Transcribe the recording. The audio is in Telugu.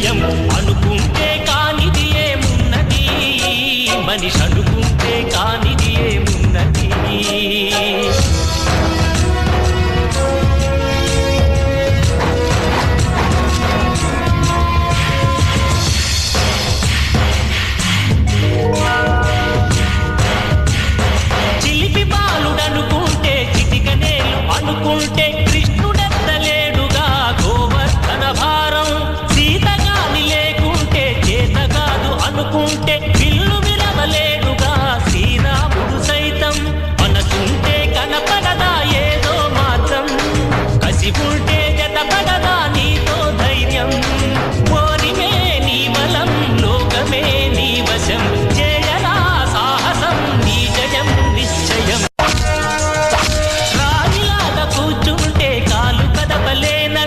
విషయం అనుకుంటే కానిది ఏమున్నది? మనిషి అనుకుంటే కానిది ఏమున్నది? అనుకుంటే కృష్ణ கொண்டேன்